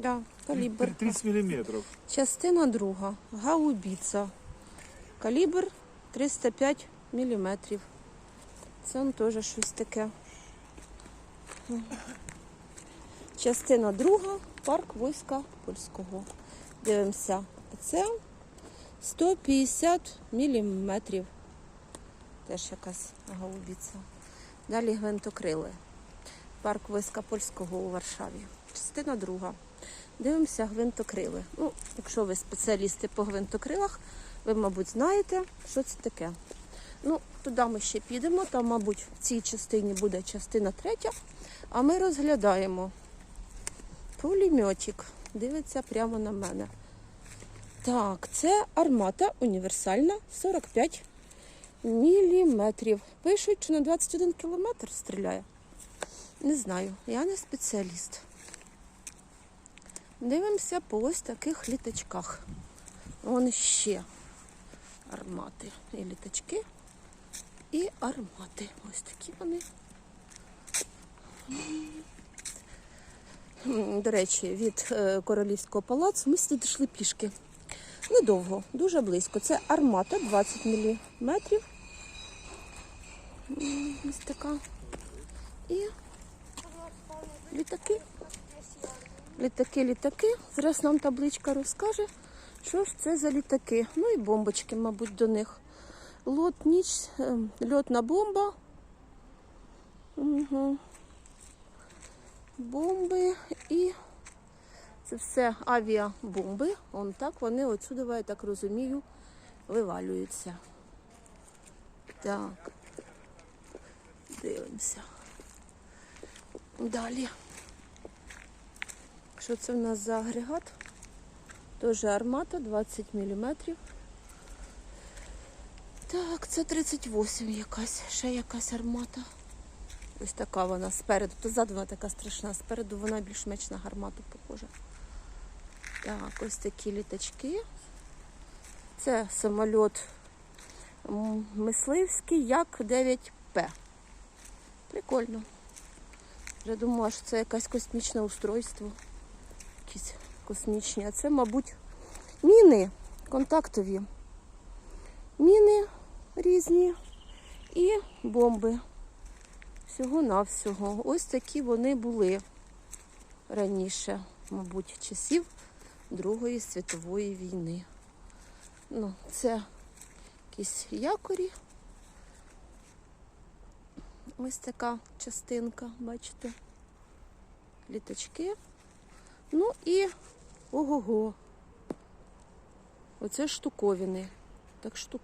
Да, калібр. 30 миллиметров. Частина друга. Гаубіца. Калібр 305 мм. Це он теж щось таке. Частина друга. Парк війська польського. Дивимося. Це 150 мм. Теж якась гаубіця. Далі гвинтокрили. Парк війська польського у Варшаві. Частина друга. Дивимося гвинтокрили. Ну, якщо ви спеціалісти по гвинтокрилах, ви, мабуть, знаєте, що це таке. Ну, туди ми ще підемо, там, мабуть, в цій частині буде частина третя, а ми розглядаємо пулеметик. Дивиться прямо на мене. Так, це армата універсальна 45 міліметрів. Пишуть, що на 21 кілометр стріляє. Не знаю, я не спеціаліст. Дивимося по ось таких літачках. Вон ще армати. І літачки, і армати. Ось такі вони. До речі, від е, королівського палацу ми сюди йшли пішки. Недовго, дуже близько. Це армата 20 мм. Ось така. І літаки. Літаки, літаки. Зараз нам табличка розкаже, що ж це за літаки. Ну і бомбочки, мабуть, до них. Лот, ніч, е, льотна бомба. Угу. Бомби і це все авіабомби. Вон так вони отсюди, я так розумію, вивалюються. Так. Дивимося. Далі. Що це в нас за агрегат? Теж армата 20 мм. Так, це 38 якась, ще якась армата. Ось така вона спереду. Позаду вона така страшна, спереду вона більш-менш на гармату похожа. Так, ось такі літачки. Це самольот м, мисливський як 9П. Прикольно. Я думала, що це якесь космічне устройство. Якісь космічні. А це, мабуть, міни контактові. Міни різні і бомби. Всього-навсього. Ось такі вони були раніше, мабуть, часів Другої світової війни. Ну, це якісь якорі. Ось така частинка, бачите? Літачки. Ну і ого-го. Оце штуковини. Так штук.